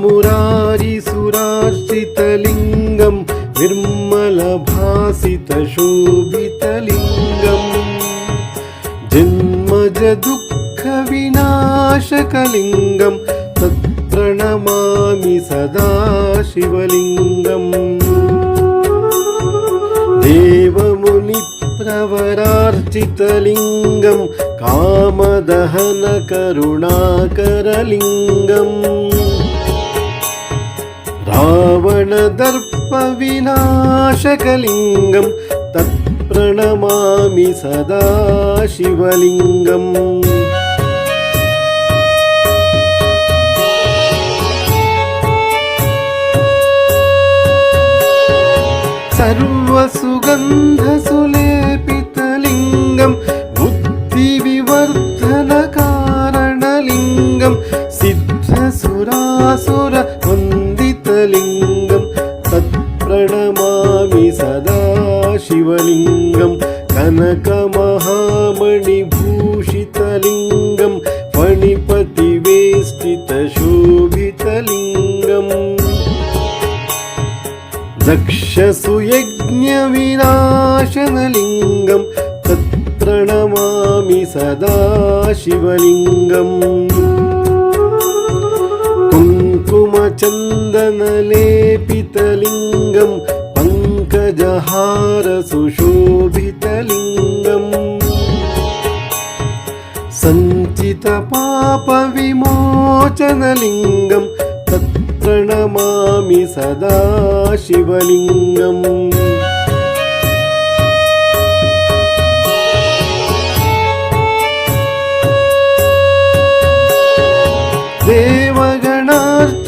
मुरारिसुरार्चितलिङ्गं निर्मलभासितशोभितलिङ्गम् जन्मजदुःखविनाशकलिङ्गं तत्प्रणमामि सदा शिवलिङ्गम् देवमुनिप्रवरार्चितलिङ्गं कामदहनकरुणाकरलिङ्गम् रावणदर्पविनाशकलिङ्गं तत्प्रणमामि सदा शिवलिङ्गम् सर्वसुगन्धसुलेपितलिङ्गं बुद्धिविवर्धनकारणलिङ्गं सिद्धसुरासुर ശരണമാമി സദാശിവലിംഗം കനകമഹാമണിഭൂഷിതലിംഗം फणिपतिवेष्टितशोभितलिङ्गम् दक्षसुयज्ञविनाशनलिङ्गं तत्प्रणमामि सदा शिवलिङ्गम् കുങ്കുമചന്ദനലേപിതലിംഗം പങ്കജഹാര സുശോഭിതലിംഗം സഞ്ചിത പാപ വിമോചനലിംഗം തത്രണമാമി സദാ ശിവലിംഗം ദേവ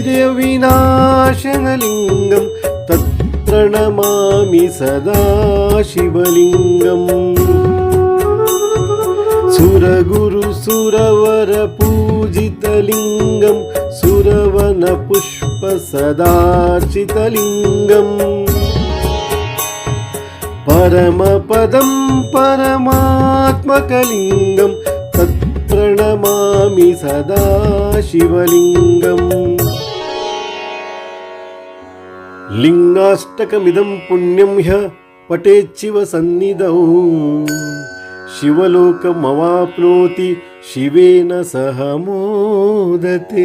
ദ്രവ്യവിനാശനലിംഗം തത്രണമാമി സദാശിവലിംഗം सुरगुरुसुरवरपूजितलिङ्गं सुरवनपुष्पसदार्चितलिङ्गम् परमपदं परमात्मकलिङ्गं तत्प्रणमामि सदा शिवलिङ्गम् లింగాష్టకమిదం పుణ్యం హ్య పటేచ్చివ సన్నిధౌ శివలోకమవాప్నోతి శివేన సహ మోదతే